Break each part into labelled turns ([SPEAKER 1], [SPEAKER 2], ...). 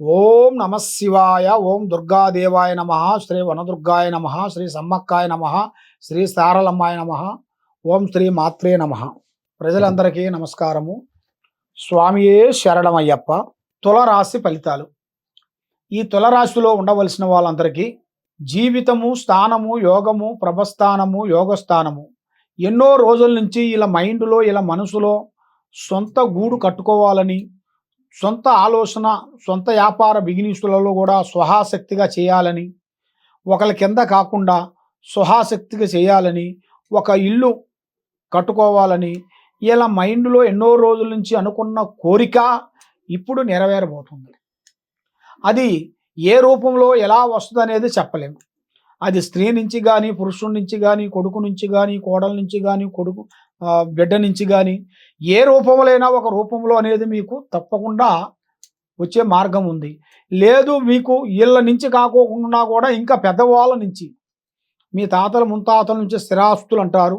[SPEAKER 1] ఓం నమ శివాయ ఓం దుర్గాదేవాయ నమ శ్రీ వనదుర్గాయ నమ శ్రీ సమ్మక్కాయ నమ శ్రీ సారలమ్మాయ నమ ఓం శ్రీ మాత్రే నమ. ప్రజలందరికీ నమస్కారము. స్వామియే శరణమయ్యప్ప తులరాశి ఫలితాలు. ఈ తులరాశిలో ఉండవలసిన వాళ్ళందరికీ జీవితము స్థానము యోగము ప్రభస్థానము యోగస్థానము. ఎన్నో రోజుల నుంచి ఇలా మైండ్లో ఇలా మనసులో సొంత గూడు కట్టుకోవాలని సొంత ఆలోచన సొంత వ్యాపార బిగినీసులలో కూడా స్వహాశక్తిగా చేయాలని ఒకరి కింద కాకుండా స్వహాశక్తిగా చేయాలని ఒక ఇల్లు కట్టుకోవాలని ఇలా మైండ్లో ఎన్నో రోజుల నుంచి అనుకున్న కోరిక ఇప్పుడు నెరవేరబోతుంది. అది ఏ రూపంలో ఎలా వస్తుంది అనేది చెప్పలేము అది స్త్రీ నుంచి కానీ పురుషుడి నుంచి కానీ కొడుకు నుంచి కానీ కోడల నుంచి కానీ కొడుకు బిడ్డ నుంచి కానీ ఏ రూపంలోనైనా ఒక రూపంలో అనేది మీకు తప్పకుండా వచ్చే మార్గం ఉంది. లేదు మీకు వీళ్ళ నుంచి కాకోకుండా కూడా ఇంకా పెద్దవాళ్ళ నుంచి మీ తాతల ముంతాతల నుంచి స్థిరాస్తులు అంటారు.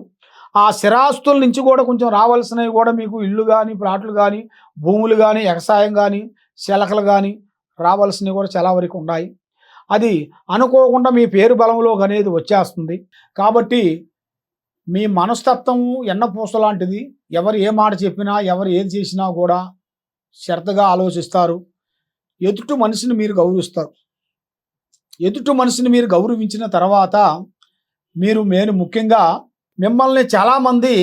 [SPEAKER 1] ఆ స్థిరాస్తుల నుంచి కూడా కొంచెం రావాల్సినవి కూడా మీకు ఇల్లు కానీ ప్లాట్లు కానీ భూములు కానీ వ్యవసాయం కానీ శలకలు కానీ రావాల్సినవి కూడా చాలా వరకు ఉన్నాయి. అది అనుకోకుండా మీ పేరు బలంలో అనేది వచ్చేస్తుంది. కాబట్టి మీ మనస్తత్వం ఎన్నపూస లాంటిది ఎవరు ఏ మాట చెప్పినా ఎవరు ఏది చేసినా కూడా శ్రద్ధగా ఆలోచిస్తారు. ఎదుటి మనిషిని మీరు గౌరవిస్తారు. ఎదుటి మనిషిని మీరు గౌరవించిన తర్వాత మీరు నేను ముఖ్యంగా మిమ్మల్ని చాలామంది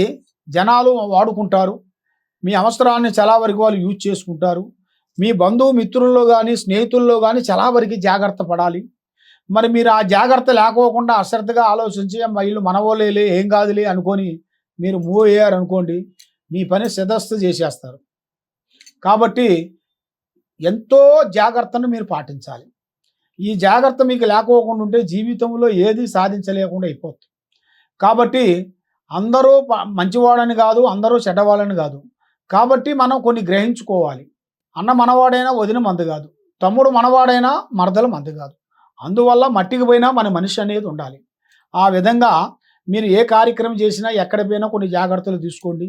[SPEAKER 1] జనాలు వాడుకుంటారు. మీ అవసరాన్ని చాలా వరకు వాళ్ళు యూజ్ చేసుకుంటారు. మీ బంధువు మిత్రుల్లో కానీ స్నేహితుల్లో కానీ చాలా వరకు జాగ్రత్త పడాలి. మరి మీరు ఆ జాగ్రత్త లేకోకుండా అశ్రద్ధగా ఆలోచించి వీళ్ళు మనవోలేలే ఏం కాదులే అనుకొని మీరు మూవ్ అయ్యారు అనుకోండి మీ పని సిద్ధస్థ చేసేస్తారు. కాబట్టి ఎంతో జాగ్రత్తను మీరు పాటించాలి. ఈ జాగ్రత్త మీకు లేకోకుండా ఉంటే జీవితంలో ఏది సాధించలేకుండా అయిపోతుంది. కాబట్టి అందరూ మంచివాడని కాదు అందరూ చెడ్డవాళ్ళని కాదు. కాబట్టి మనం కొన్ని గ్రహించుకోవాలి. అన్న మనవాడైనా వదిన మందు కాదు. తమ్ముడు మనవాడైనా మరదల మందు కాదు. అందువల్ల మట్టికి పోయినా మన మనిషి అనేది ఉండాలి. ఆ విధంగా మీరు ఏ కార్యక్రమం చేసినా ఎక్కడ పోయినా కొన్ని జాగ్రత్తలు తీసుకోండి.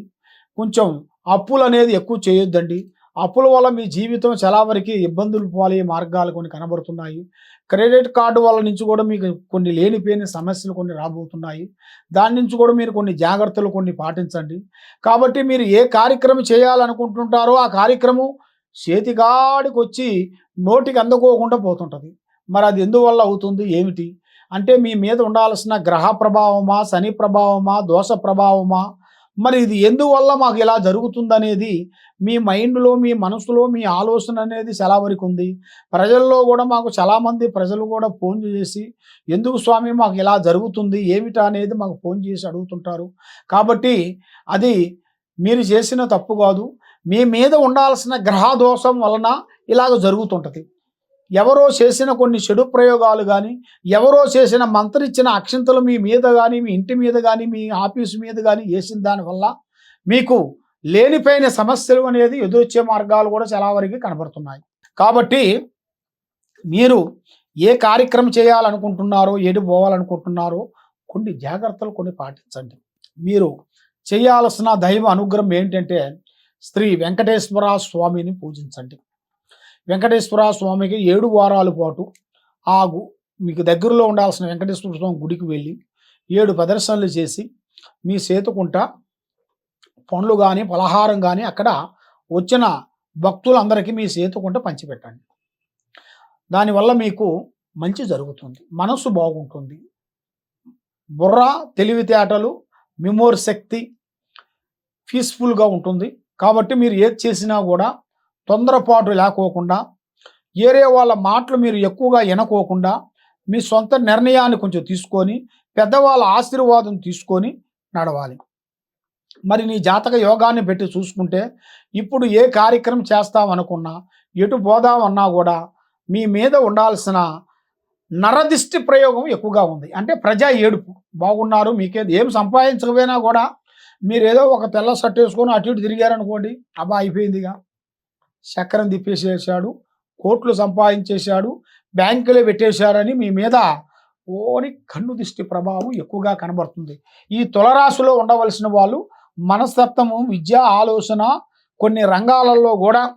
[SPEAKER 1] కొంచెం అప్పులు అనేది ఎక్కువ చేయొద్దండి. అప్పుల వల్ల మీ జీవితం చాలా వరకు ఇబ్బందులు పాలయ్యే మార్గాలు కొన్ని కనబడుతున్నాయి. క్రెడిట్ కార్డు వల్ల నుంచి కూడా మీకు కొన్ని లేనిపోయిన సమస్యలు కొన్ని రాబోతున్నాయి. దాని నుంచి కూడా మీరు కొన్ని జాగ్రత్తలు కొన్ని పాటించండి. కాబట్టి మీరు ఏ కార్యక్రమం చేయాలనుకుంటుంటారో ఆ కార్యక్రమం చేతిగాడికి వచ్చి నోటికి అందుకోకుండా పోతుంటుంది. మరి అది ఎందువల్ల అవుతుంది? ఏమిటి? అంటే మీ మీద ఉండాల్సిన గ్రహ ప్రభావమా శని ప్రభావమా దోష ప్రభావమా? మరి ఇది ఎందువల్ల మాకు ఇలా జరుగుతుందనేది మీ మైండ్లో మీ మనసులో మీ ఆలోచన అనేది చాలా వరకు ఉంది ప్రజల్లో కూడా మాకు చాలామంది ప్రజలు కూడా ఫోన్ చేసి ఎందుకు స్వామి మాకు ఇలా జరుగుతుంది? ఏమిటా? అనేది మాకు ఫోన్ చేసి అడుగుతుంటారు. కాబట్టి అది మీరు చేసిన తప్పు కాదు. మీ మీద ఉండాల్సిన గ్రహ దోషం వలన ఇలాగ జరుగుతుంటుంది. ఎవరో చేసిన కొన్ని చెడు ప్రయోగాలు కానీ ఎవరో చేసిన మంత్రిచ్చిన అక్షింతలు మీ మీద కానీ మీ ఇంటి మీద కానీ మీ ఆఫీసు మీద కానీ వేసిన దానివల్ల మీకు లేనిపోయిన సమస్యలు అనేది ఎదురొచ్చే మార్గాలు కూడా చాలా వరకు కనబడుతున్నాయి. కాబట్టి మీరు ఏ కార్యక్రమం చేయాలనుకుంటున్నారో ఏడు పోవాలనుకుంటున్నారో కొన్ని జాగ్రత్తలు కొన్ని పాటించండి. మీరు చేయాల్సిన దైవ అనుగ్రహం ఏంటంటే శ్రీ వెంకటేశ్వర స్వామిని పూజించండి. వెంకటేశ్వర స్వామికి ఏడు వారాల పాటు ఆ మీకు దగ్గరలో ఉండాల్సిన వెంకటేశ్వర స్వామి గుడికి వెళ్ళి ఏడు ప్రదర్శనలు చేసి మీ సేతుకుంట పండ్లు కానీ పలహారం కానీ అక్కడ వచ్చిన భక్తులందరికీ మీ సేతుకుంట పంచిపెట్టండి. దానివల్ల మీకు మంచి జరుగుతుంది. మనస్సు బాగుంటుంది. బుర్ర తెలివితేటలు మెమోరీ శక్తి పీస్ఫుల్గా ఉంటుంది. కాబట్టి మీరు ఏది చేసినా కూడా తొందరపాటు లేకోకుండా ఏరే వాళ్ళ మాటలు మీరు ఎక్కువగా వినకోకుండా మీ సొంత నిర్ణయాన్ని కొంచెం తీసుకొని పెద్దవాళ్ళ ఆశీర్వాదం తీసుకొని నడవాలి. మరి నీ జాతక యోగాన్ని పెట్టి చూసుకుంటే ఇప్పుడు ఏ కార్యక్రమం చేస్తామనుకున్నా ఎటు పోదామన్నా కూడా మీ మీద ఉండాల్సిన నరదిష్టి ప్రయోగం ఎక్కువగా ఉంది. అంటే ప్రజా ఏడుపు. బాగున్నారు మీకే ఏం సంపాదించకపోయినా కూడా మీరు ఏదో ఒక తెల్ల షర్ట్ వేసుకొని అటు ఇటు తిరిగారనుకోండి అబ్బా అయిపోయిందిగా. చక్రం తిప్పేసేసాడు కోట్లు సంపాదించేశాడు బ్యాంకులో పెట్టేశారని మీ మీద ఓని కన్ను దిష్టి ప్రభావం ఎక్కువగా కనబడుతుంది. ఈ తులరాశిలో ఉండవలసిన వాళ్ళు మనస్తత్వము విద్య ఆలోచన కొన్ని రంగాలలో కూడా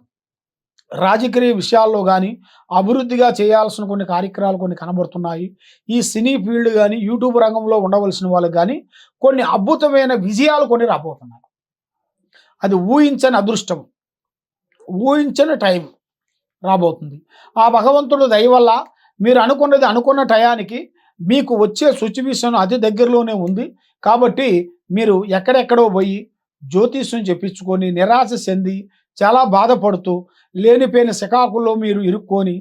[SPEAKER 1] రాజకీయ విషయాల్లో కానీ అభివృద్ధిగా చేయాల్సిన కొన్ని కార్యక్రమాలు కొన్ని కనబడుతున్నాయి. ఈ సినీ ఫీల్డ్ కానీ యూట్యూబ్ రంగంలో ఉండవలసిన వాళ్ళకి కానీ కొన్ని అద్భుతమైన విజయాలు కొన్ని రాబోతున్నాయి. అది ఊహించని అదృష్టం. ఊహించని టైం రాబోతుంది. ఆ భగవంతుడు దయ వల్ల మీరు అనుకున్నది అనుకున్న టయానికి మీకు వచ్చే సిచ్యువేషన్ అతి దగ్గరలోనే ఉంది. కాబట్టి మీరు ఎక్కడెక్కడో పోయి జ్యోతిష్యం చెప్పించుకొని నిరాశ చెంది చాలా బాధపడుతూ లేనిపోయిన శకాకుల్లో మీరు ఇరుక్కొని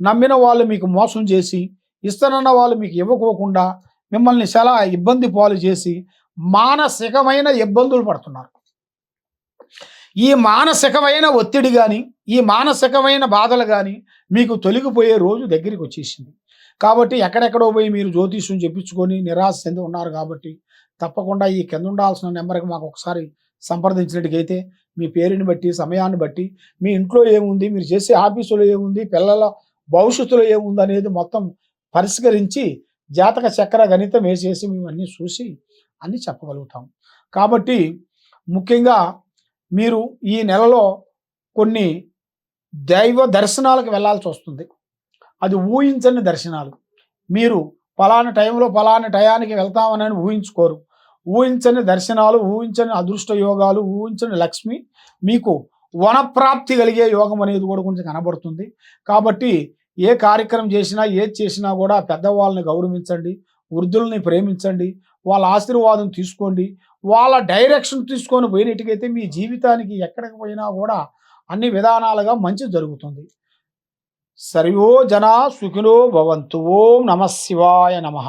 [SPEAKER 1] నమ్మిన వాళ్ళు మీకు మోసం చేసి ఇస్తానన్న వాళ్ళు మీకు ఇవ్వకోకుండా మిమ్మల్ని చాలా ఇబ్బంది పాలు చేసి మానసికమైన ఇబ్బందులు పడుతున్నారు. ఈ మానసికమైన ఒత్తిడి కానీ ఈ మానసికమైన బాధలు కానీ మీకు తొలగిపోయే రోజు దగ్గరికి వచ్చేసింది. కాబట్టి ఎక్కడెక్కడో పోయి మీరు జ్యోతిష్యం చెప్పించుకొని నిరాశ చెంది ఉన్నారు కాబట్టి తప్పకుండా ఈ కింద ఉండాల్సిన నెంబర్కి మాకు ఒకసారి సంప్రదించినట్టుకైతే మీ పేరుని బట్టి సమయాన్ని బట్టి మీ ఇంట్లో ఏముంది మీరు చేసే ఆఫీసులో ఏముంది పిల్లల భవిష్యత్తులో ఏముంది అనేది మొత్తం పరిష్కరించి జాతక చక్ర గణితం వేసేసి మేము అన్నీ చూసి అన్నీ చెప్పగలుగుతాం. కాబట్టి ముఖ్యంగా మీరు ఈ నెలలో కొన్ని దైవ దర్శనాలకు వెళ్ళాల్సి వస్తుంది. అది ఊహించని దర్శనాలు. మీరు ఫలానా టైంలో ఫలానా టయానికి వెళ్తామని ఊహించుకోరు. ఊహించని దర్శనాలు ఊహించని అదృష్ట యోగాలు ఊహించని లక్ష్మి మీకు వనప్రాప్తి కలిగే యోగం అనేది కూడా కొంచెం కనబడుతుంది. కాబట్టి ఏ కార్యక్రమం చేసినా ఏది చేసినా కూడా పెద్దవాళ్ళని గౌరవించండి వృద్ధుల్ని ప్రేమించండి వాళ్ళ ఆశీర్వాదం తీసుకోండి. వాళ్ళ డైరెక్షన్ తీసుకొని పోయినట్టుకైతే మీ జీవితానికి ఎక్కడికి పోయినా కూడా అన్ని విధానాలుగా మంచి జరుగుతుంది. సర్వో జన సుఖినో భవంతు. ఓం నమ శివాయ నమః.